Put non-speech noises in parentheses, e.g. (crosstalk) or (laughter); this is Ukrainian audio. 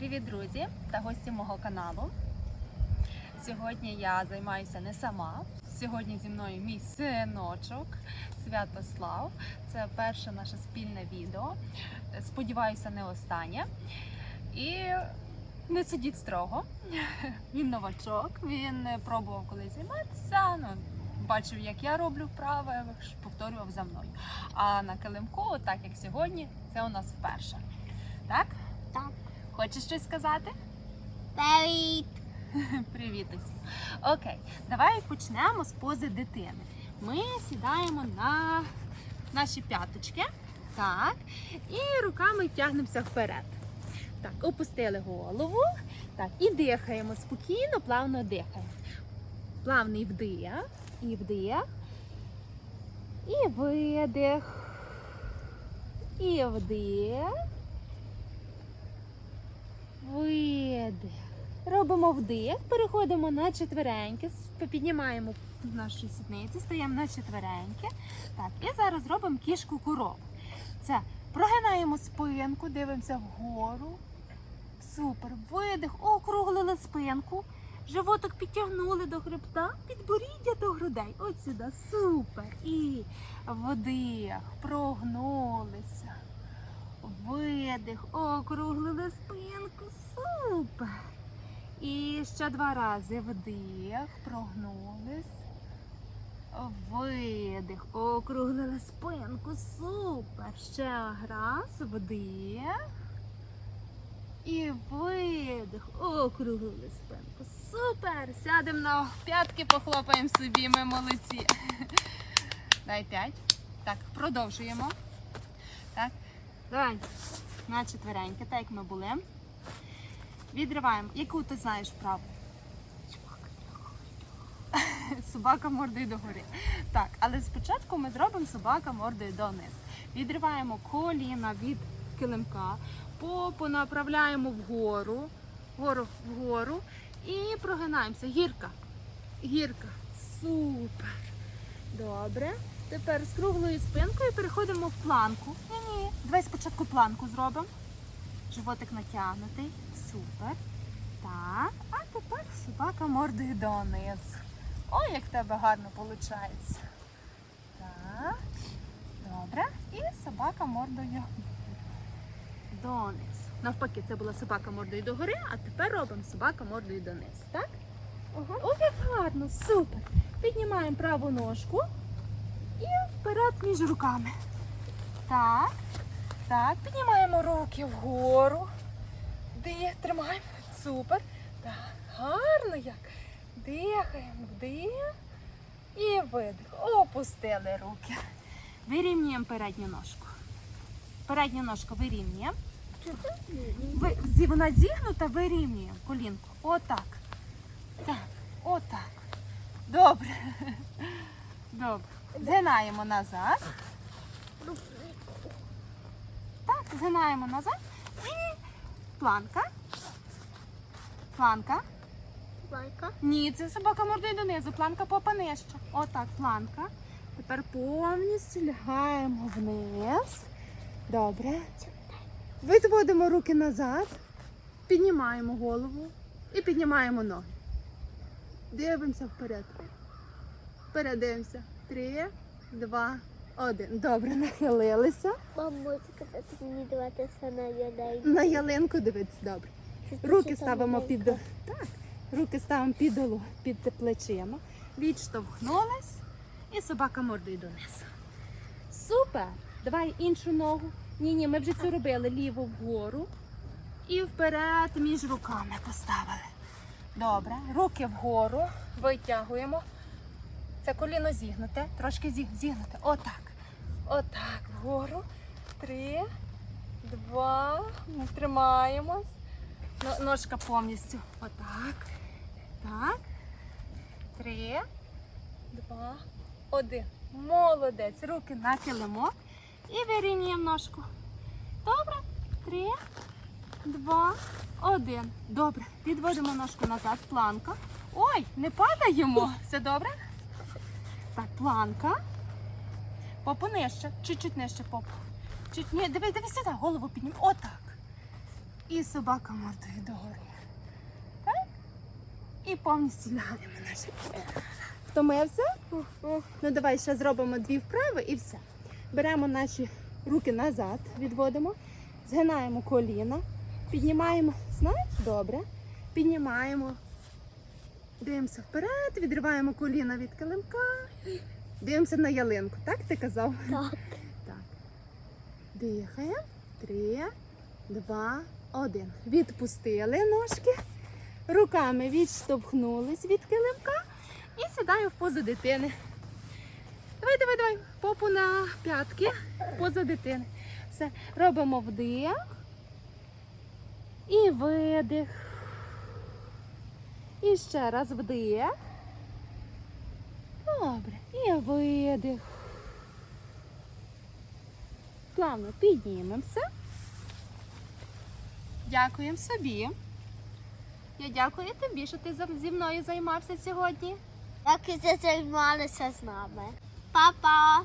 Привіт, друзі та гості мого каналу. Сьогодні я займаюся не сама. Сьогодні зі мною мій синочок Святослав. Це перше наше спільне відео. Сподіваюся, не останнє. І не судіть строго. (laughs) Він новачок, він пробував колись займатися. Ну, бачив, як я роблю вправи, повторював за мною. А на килимку, так як сьогодні, це у нас вперше. Так? Так. Хочеш щось сказати? Привіт! (laughs) Привіт усім. Окей, давай почнемо з пози дитини. Ми сідаємо на наші п'яточки. Так. І руками тягнемося вперед. Так, опустили голову. Так, і дихаємо спокійно, плавно дихаємо. Плавний вдих, і вдих, і видих, і вдих. Видих. Робимо вдих, переходимо на четвереньки, піднімаємо наші сідниці, стаємо на четвереньки. Так, і зараз робимо кішку корову. Це прогинаємо спинку, дивимося вгору. Супер. Видих, округлили спинку. Животик підтягнули до хребта, підборіддя до грудей. От сюди. Супер. І вдих, прогнулися. Видих, округлили спинку. Супер. І ще два рази вдих, прогнулись. Видих, округлили спинку. Супер. Ще раз, вдих. І видих, округлили спинку. Супер! Сядемо на п'ятки, похлопаємо собі, ми молодці. Дай п'ять. Так, продовжуємо. Так. Давай. На четвереньки, так як ми були. Відриваємо. Яку ти знаєш вправу? Собака мордою догори. Так, але спочатку ми зробимо собака мордою донизу. Відриваємо коліна від килимка, попу направляємо вгору, вгору, вгору і прогинаємося. Гірка. Гірка. Супер. Добре. Тепер з круглою спинкою переходимо в планку. Ні-ні. Давай спочатку планку зробимо. Животик натягнутий. Супер. Так. А тепер собака мордою донизу. Ой, як в тебе гарно виходить. Так. Добре. І собака мордою донизу. Навпаки, це була собака мордою догори, а тепер робимо собака мордою донизу. Так? Ага. Ой, як гарно, супер. Піднімаємо праву ножку і вперед між руками. Так. Так, піднімаємо руки вгору. Дих, тримаємо. Супер. Так, гарно як. Дихаємо, вдих і видих. Опустили руки. Вирівнюємо передню ножку. Передню ножку вирівнюємо. Ви, вона зігнута, вирівнюємо колінку. Отак. Так, отак. Добре. Добре. Згинаємо назад. Так, згинаємо назад. І планка. Планка. Лайка. Ні, це собака мордою донизу. Планка попа нижче. Отак, планка. Тепер повністю лягаємо вниз. Добре. Відводимо руки назад, піднімаємо голову і піднімаємо ноги. Дивимося вперед. Вперед дивимося. Три, два, один. Добре, нахилилися. Бабуська, так мені дивитися на людей. На ялинку дивитися добре. Руки ставимо під так. Руки ставимо під долу, під плечима. Відштовхнулись і собака мордою донизу. Супер! Давай іншу ногу. Ні, ні, ми вже це робили. Ліву вгору і вперед між руками поставили. Добре. Руки вгору витягуємо. Це коліно зігнуте, трошки зіг- зігнуте. Отак. Отак. Вгору. Три, два. Тримаємось. Ножка повністю. Отак. Так. Три, два, один. Молодець. Руки на килимок. І вирівнюємо ножку. Добре. Три, два, один. Добре. Підводимо ножку назад. Планка. Ой, не падаємо. Все добре? Так, планка. Попу нижче. Чуть-чуть нижче попу. Чуть ні, дивись, дивись сюди, голову піднім. Отак. І собака мордою догори. Так? І повністю лягаємо на живіт. Втомився? Ну давай ще зробимо дві вправи і все. Беремо наші руки назад, відводимо, згинаємо коліна, піднімаємо, знаєш, добре. Піднімаємо, дивимося вперед, відриваємо коліна від килимка, дивимося на ялинку. Так ти казав? Так. Так. Дихаємо. Три, два, один. Відпустили ножки. Руками відштовхнулись від килимка і сідаю в позу дитини. Давай, давай, давай. Попу на п'ятки. Поза дитини. Все. Робимо вдих. І видих. І ще раз вдих. Добре. І видих. Плавно піднімемося. Дякуємо собі. Я дякую тобі, що ти зі мною займався сьогодні. Як і займалися з нами. Папа!